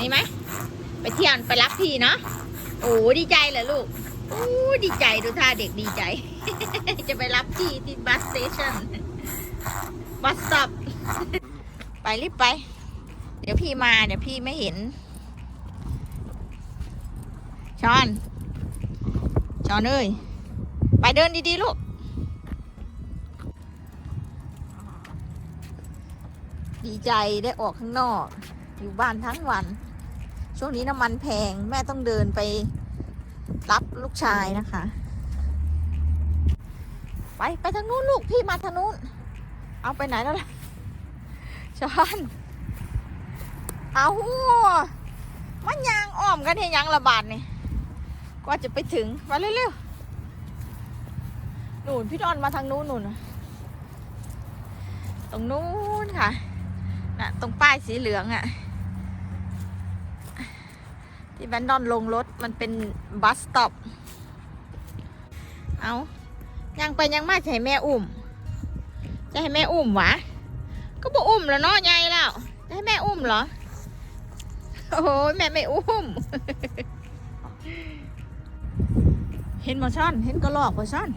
นี่ไหม ไปเที่ยวไปรับพี่เนาะโอ้ดีใจเหรอลูกโอ้ดีใจดูท่าเด็กดีใจ จะไปรับพี่ที่บัสสเตชันบัสสต็อปไปรีบไป เดี๋ยวพี่มาเดี๋ยวพี่ไม่เห็นชอนชอนเอ้ยไปเดินดีๆลูก ดีใจได้ออกข้างนอก อยู่บ้านทั้งวัน ช่วงนี้น้ำมันแพงแม่ต้องเดินไปรับลูกชายนะคะ ไปไปทางนู้นลูกพี่มาทางนู้น เอาไปไหนแล้วล่ะชอนเอาหัวมันยางอ้อมกันเห็นยังระบาดนี่กว่าจะไปถึงมาเร็วๆหนูนพี่ดอนมาทางนู้นหนูนตรงนู้นค่ะน่ะตรงป้ายสีเหลืองอะ่ะ ที่แบนดอนลงรถมันเป็นบัสสต็อปเอายังไปยังมาจะให้แม่อุ้ม จะให้แม่อุ้มวะ ก็บอกอุ้มแล้วเนาะยายแล้ว จะให้แม่อุ้มเหรอ โอ้ยแม่ไม่อุ้ม เห็นบอช่อน เห็นกระลอกบอช่อน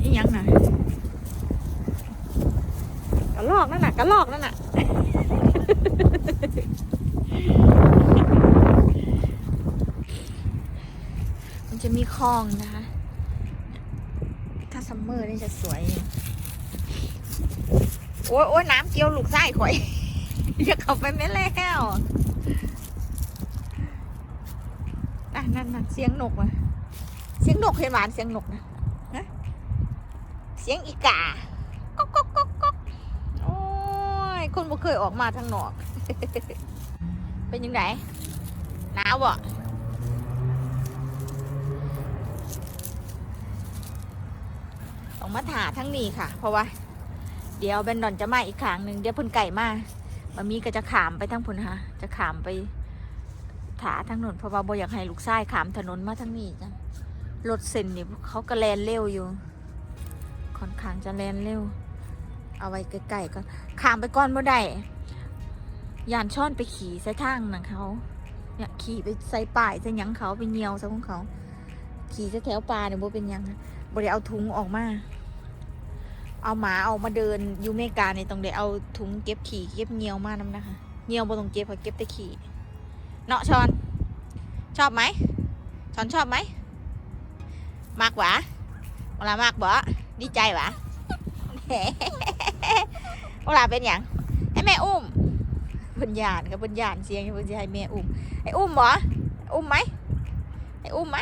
นี่ยังน่ะก ระลอกนั่นน่ะกระลอกนั่นน่ะมันจะมีคลองนะคะ ถ้าซัมเมอร์นี่จะสวย โอ้ยโอ้ยน้ำเกี่ยวลูกไส้ข่อยจะเข้าไปไม่แล้วนั่นนั่นนั่นเสียงนกว่ะเสียงนกเห็นหวานเสียงนกนะฮะเสียงอีกาก๊อกก๊อกก๊อกก๊อกโอ้ย คนบ่เคยออกมาทางนอก เป็นยังไงหนาวบ่ต้องมาถาทั้งนี้ค่ะ เพราะว่า เดี๋ยวแบนดอนจะมาอีกครั้งหนึ่งเดี๋ยวพ่นไก่มามามีก็จะขามไปทั้งพุ่นค่ะจะขามไปถาทั้งนนเพราะว่าบ่อยากให้ลูกชายขามถนนมาทั้งนี้จ้ะรถเส้นนี่เขาก็แลนเร็วอยู่ ค่อนข้างจะแลนเร็ว เอาไว้ใกล้ๆก็ขามไปก่อนบ่ได้ยานช่อนไปขี่ใส่ทางนะเขา เนี่ยขี่ไปใส่ป่ายใส่ยังเขาไปเงียวใส่ของเขา ขี่แถวป่าเนี่ยบ่เป็นยังค่ะบริเอาถุงออกมา เอาหมาออกมาเดินอยูเมกาในตรงเดเอาถุงเก็บขี่เก็บเงียวมานํนะคะเงียวบ่ต้องเก็บค่ะเก็บแต่ขี่เนาะชอน ชอบไหมชอนชอบไหมมากหวะเวลามากบ่ดีใจหวะ เวลาเป็นอย่างให้แม่อุ้มบรรยานกับบรรยานเสียงบรรยายแม่อุ้มให้อุ้มบ่อุ้มไหมให้อุ้มไหม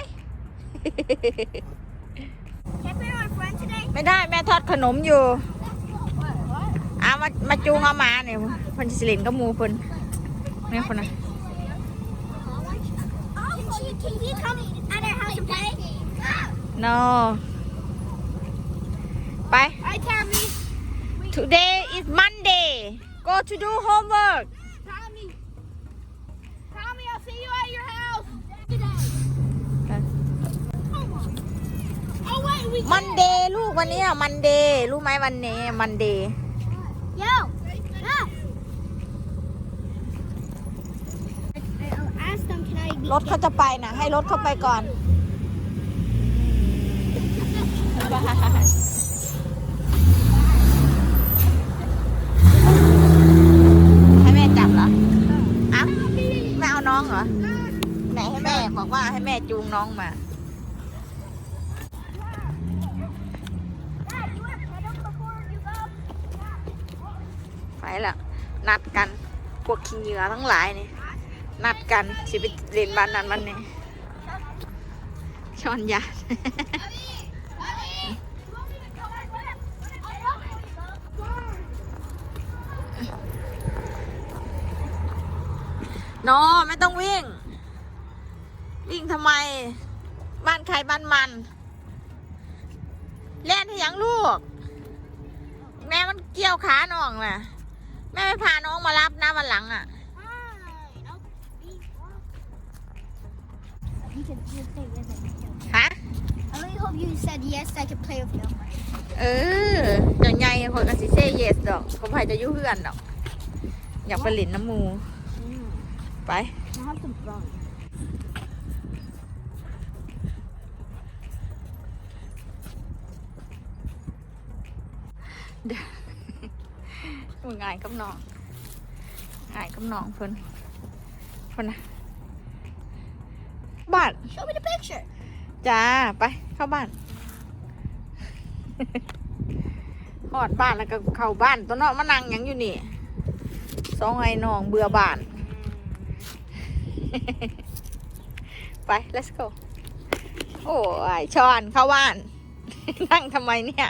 Can I be my friend today? ไม่ได้แม่ทอดขนมอยู่อามามาจูงเอามาเนี่ยเพิ่นสิเลินก็มูเพิ่นแม่คนน่ะ Oh, can, she, can he come at our house and play? no ไป Alright, Tommy. Today is Monday go to do homework Tommy. Tommy, I'll see you at your house. Oh, wait, we Monday ลูกวันนี้อะ Monday รู้ไหมวันนี้ Monday Yo. Yeah. I'll ask them, can I be รถเขาจะไปนะให้รถเขาไปก่อน ให้แม่จับเหรออะแม่เองเหรอ ไหนให้แม่บอกว่าให้แม่จูงน้องมา ไปละนัดกันพวกขี้เหงื่อทั้งหลายนี่ นัดกันสิไปเรียนบ้านนั้นมันนี่ช้อนยา โนไม่ต้องวิ่ง วิ่งทำไม บ้านใครบ้านมันเล่นที่ยังลูก แม่มันเกี่ยวขาน้องน่ะ แม่ไม่พาน้องมารับนะวันหลังอะ He can, he can stay with me. ฮะ I really hope you said yes, I could play with you. เอออย่างไงคนก็สิเซ่เยสดอกเขาไผจะอยุ่เฮือนดอก อยากไปหลินน้ำ หมู Mm. ไป I have some fun. มึงง่ายกับน้องง่ายกับน้องเพิ่นเพิ่นนะบ้าน Show me the picture. จ้า ไปเข้าบ้านหอดบ้านแล้วก็เข้าบ้านตัวเนาะมานั่งหยังอยู่นี่สองไอ้น้องเบื่อบ้าน ไป let's go โอ้ยชอนเข้าบ้าน นั่งทำไมเนี่ย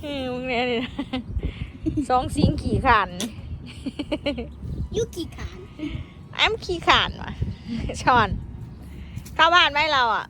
เออมึงเนี่ยนี่นะสองสิงขี่ขัน Yuki can. แอมขี่ขานวะชอน เข้าบ้านไหมเราอะ